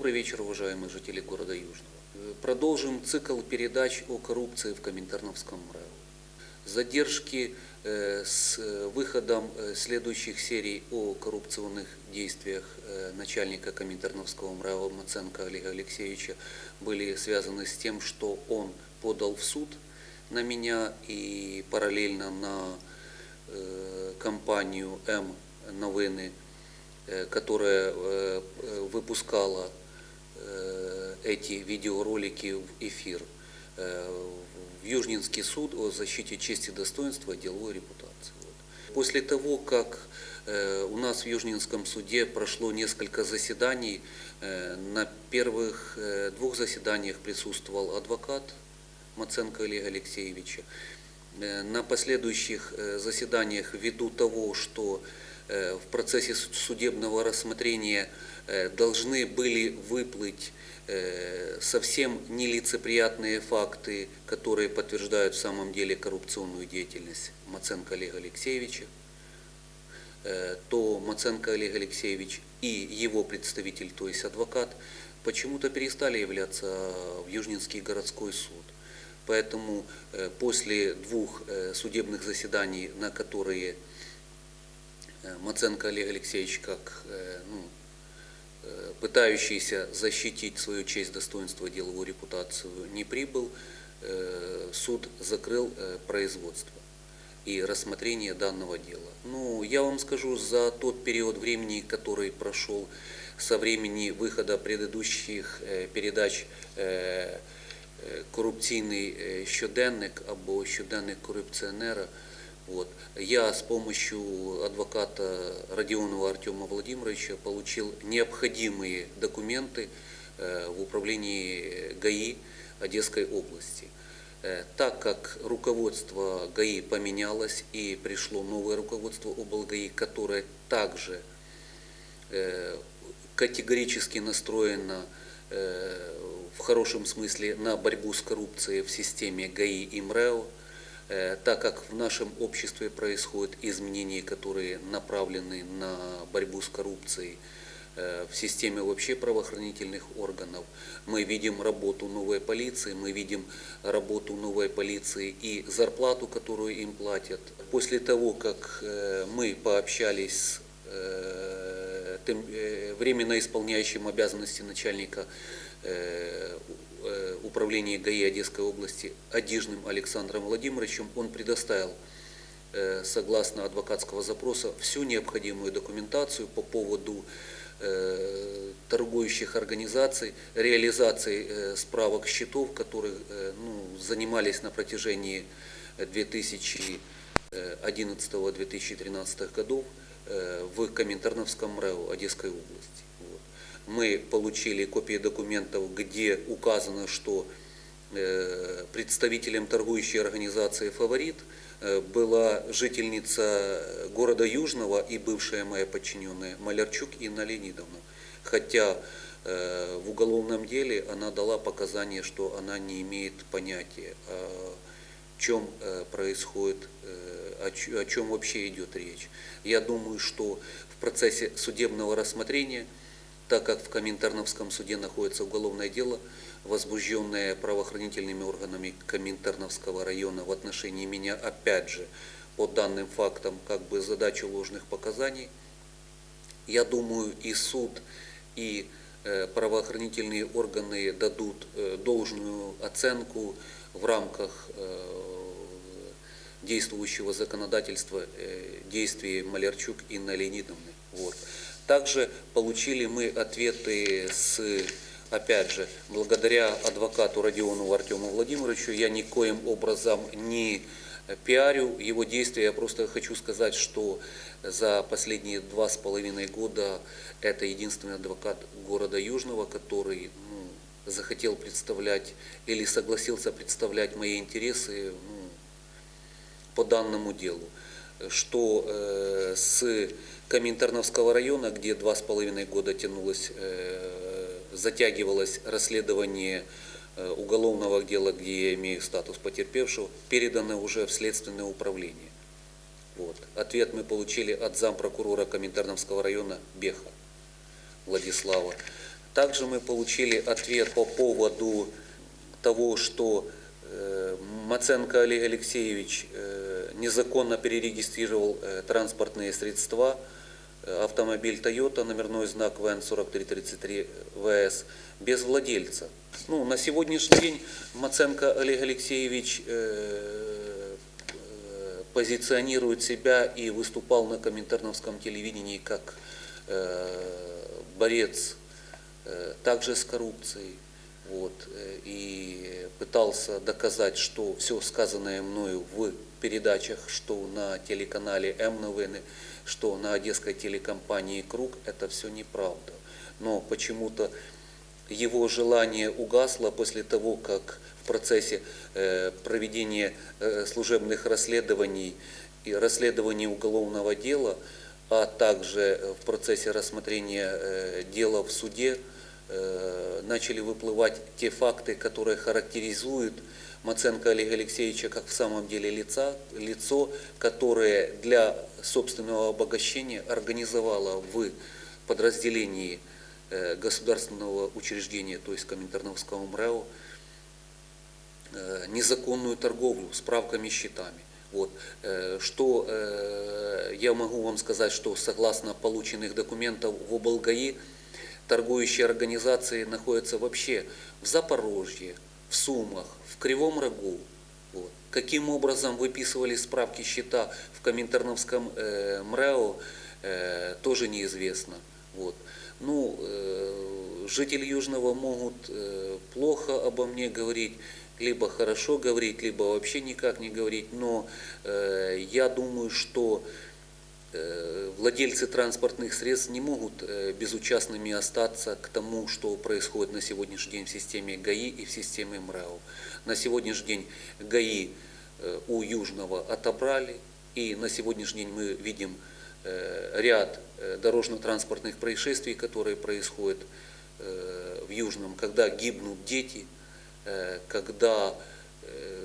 Добрый вечер, уважаемые жители города Южного. Э, Продолжим цикл передач о коррупции в Коминтерновском РЭО. Задержки э, с э, выходом следующих серий о коррупционных действиях начальника Коминтерновского МРЭО Маценко Олега Алексеевича были связаны с тем, что он подал в суд на меня и параллельно на компанию М Новини, э, которая выпускала эти видеоролики в эфир э, в Южнинский суд о защите чести, достоинства деловой репутации. Вот. После того, как э, у нас в Южнинском суде прошло несколько заседаний, э, на первых двух заседаниях присутствовал адвокат Маценко Олега Алексеевича. На последующих заседаниях ввиду того, что в процессе су- судебного рассмотрения э, должны были выплыть э, совсем нелицеприятные факты, которые подтверждают в самом деле коррупционную деятельность Маценко Олега Алексеевича, э, то Маценко Олег Алексеевич и его представитель, то есть адвокат, почему-то перестали являться в Южнинский городской суд. Поэтому э, после двух э, судебных заседаний, на которые э, Маценко Олег Алексеевич, как э, ну, э, пытающийся защитить свою честь, достоинство, деловую репутацию, не прибыл, э, суд закрыл э, производство и рассмотрение данного дела. Ну, я вам скажу, за тот период времени, который прошел со времени выхода предыдущих передач е, щоденник або щоденник корупціонера, вот, я с помощью адвоката Родионова Артема Владимировича получил необходимые документы э, в управлении ГАИ Одесской области. Э, Так как руководство ГАИ поменялось и пришло новое руководство облгаи, которое также э, категорически настроено в хорошем смысле на борьбу с коррупцией в системе ГАИ и МРЭО, так как в нашем обществе происходят изменения, которые направлены на борьбу с коррупцией э, в системе вообще правоохранительных органов. Мы видим работу новой полиции, мы видим работу новой полиции и зарплату, которую им платят. После того, как э, мы пообщались с э, э, временно исполняющим обязанности начальника э, э, управления ГАИ Одесской области Одижным Александром Владимировичем, он предоставил э, согласно адвокатского запроса всю необходимую документацию по поводу торгующих организаций, реализации справок счетов, которые ну, занимались на протяжении 2011-2013 годов в Коминтерновском РЭО Одесской области. Мы получили копии документов, где указано, что э, представителем торгующей организации «Фаворит» э, была жительница города Южного и бывшая моя подчиненная Малярчук Инна Леонидовна. Хотя э, в уголовном деле она дала показания, что она не имеет понятия, о чем происходит, о чем вообще идет речь. Я думаю, что в процессе судебного рассмотрения так как в Коминтерновском суде находится уголовное дело, возбужденное правоохранительными органами Коминтерновского района в отношении меня, опять же, по данным фактам, как бы задачу ложных показаний, я думаю, и суд, и э, правоохранительные органы дадут э, должную оценку в рамках э, действующего законодательства действий Малярчук Инны Леонидовны. Вот. Также получили мы ответы с, опять же, благодаря адвокату Родионову Артему Владимировичу, я никоим образом не пиарю его действия, я просто хочу сказать, что за последние два с половиной года это единственный адвокат города Южного, который ну, захотел представлять или согласился представлять мои интересы ну, по данному делу, что э, с Коминтерновского района, где два с половиной года тянулось, э, затягивалось расследование э, уголовного дела, где я имею статус потерпевшего, передано уже в следственное управление. Вот. Ответ мы получили от зампрокурора Коминтерновского района Беха Владислава. Также мы получили ответ по поводу того, что э, Маценко Олег Алексеевич э, незаконно перерегистрировал э, транспортные средства, э, автомобиль Toyota, номерной знак ВН-4333 ВС, без владельца. Ну, на сегодняшний день Маценко Олег Алексеевич э, э, позиционирует себя и выступал на коминтерновском телевидении как э, борец э, также с коррупцией. Вот, э, и пытался доказать, что все сказанное мною в передачах, что на телеканале М-Новины, что на одесской телекомпании «Круг», это все неправда. Но почему-то его желание угасло после того, как в процессе э, проведения э, служебных расследований и расследования уголовного дела, а также в процессе рассмотрения э, дела в суде, начали выплывать те факты, которые характеризуют Маценко Олега Алексеевича как в самом деле лица, лицо, которое для собственного обогащения организовало в подразделении э, государственного учреждения, то есть Коминтерновского МРЭО, э, незаконную торговлю справками счетами. Вот. Э, Что э, я могу вам сказать, что согласно полученных документов в облгаи, торгующие организации находятся вообще в Запорожье, в Сумах, в Кривом Рогу. Вот. Каким образом выписывали справки счета в Коминтерновском э, МРЭО, э, тоже неизвестно. Вот. Ну, э, жители Южного могут э, плохо обо мне говорить, либо хорошо говорить, либо вообще никак не говорить, но э, я думаю, что владельцы транспортных средств не могут э, безучастными остаться к тому, что происходит на сегодняшний день в системе ГАИ и в системе МРЭО. На сегодняшний день ГАИ э, у Южного отобрали, и на сегодняшний день мы видим э, ряд э, дорожно-транспортных происшествий, которые происходят э, в Южном, когда гибнут дети, э, когда э,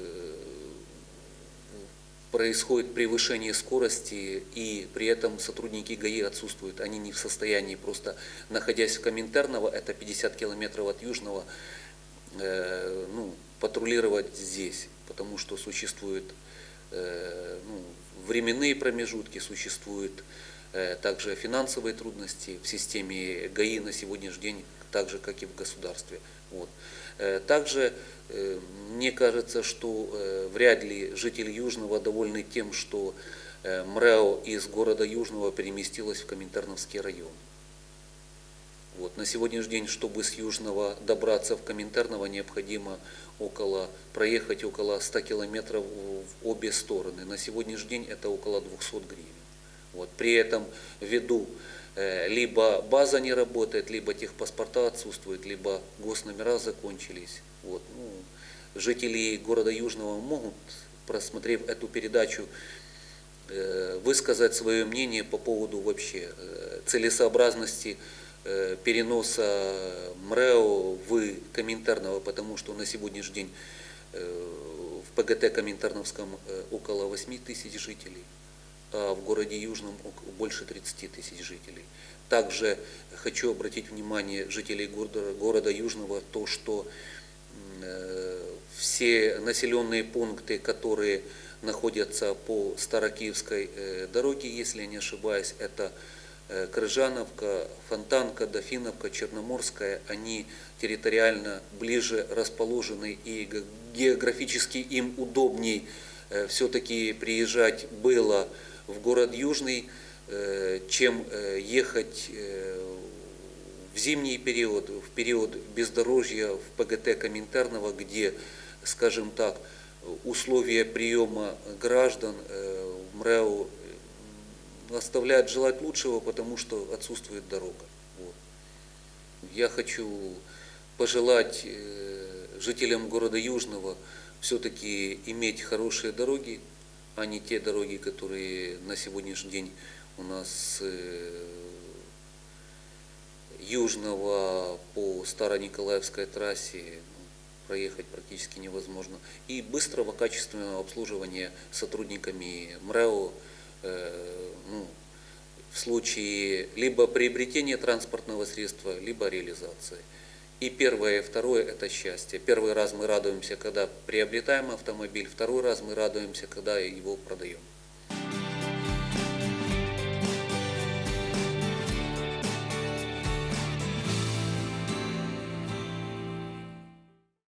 происходит превышение скорости, и при этом сотрудники ГАИ отсутствуют. Они не в состоянии просто, находясь в Коминтерново, это 50 километров от Южного, э, ну, патрулировать здесь, потому что существуют э, ну, временные промежутки, существуют э, также финансовые трудности в системе ГАИ на сегодняшний день, так же, как и в государстве. Вот. Э, Также э, мне кажется, что э, вряд ли жители Южного довольны тем, что МРЭО из города Южного переместилась в Коминтерновский район. Вот. На сегодняшний день, чтобы с Южного добраться в Коминтерново, необходимо около, проехать около 100 километров в обе стороны. На сегодняшний день это около 200 гривен. Вот. При этом ввиду либо база не работает, либо техпаспорта отсутствуют, либо госномера закончились. Вот. Ну, жители города Южного могут, просмотрев эту передачу, э, высказать свое мнение по поводу вообще э, целесообразности э, переноса МРЭО в Коминтерново, потому что на сегодняшний день э, в ПГТ Коминтерновском э, около 8 тысяч жителей, в городе Южном больше 30 тысяч жителей. Также хочу обратить внимание жителей города, города Южного то, что э, все населенные пункты, которые находятся по Старокиевской э, дороге, если я не ошибаюсь, это э, Крыжановка, Фонтанка, Дофиновка, Черноморская, они территориально ближе расположены и ге- географически им удобней все-таки приезжать было в город Южный, э, чем э, ехать э, в зимний период, в период бездорожья в ПГТ Коминтерного, где, скажем так, условия приема граждан в МРЭО оставляют желать лучшего, потому что отсутствует дорога. Вот. Я хочу пожелать жителям города Южного все-таки иметь хорошие дороги, а не те дороги, которые на сегодняшний день у нас э, Южного по Старониколаевской трассе ну, проехать практически невозможно. И быстрого, качественного обслуживания сотрудниками МРЭО, э, ну, в случае либо приобретения транспортного средства, либо реализации. И первое, и второе – это счастье. Первый раз мы радуемся, когда приобретаем автомобиль, второй раз мы радуемся, когда его продаем.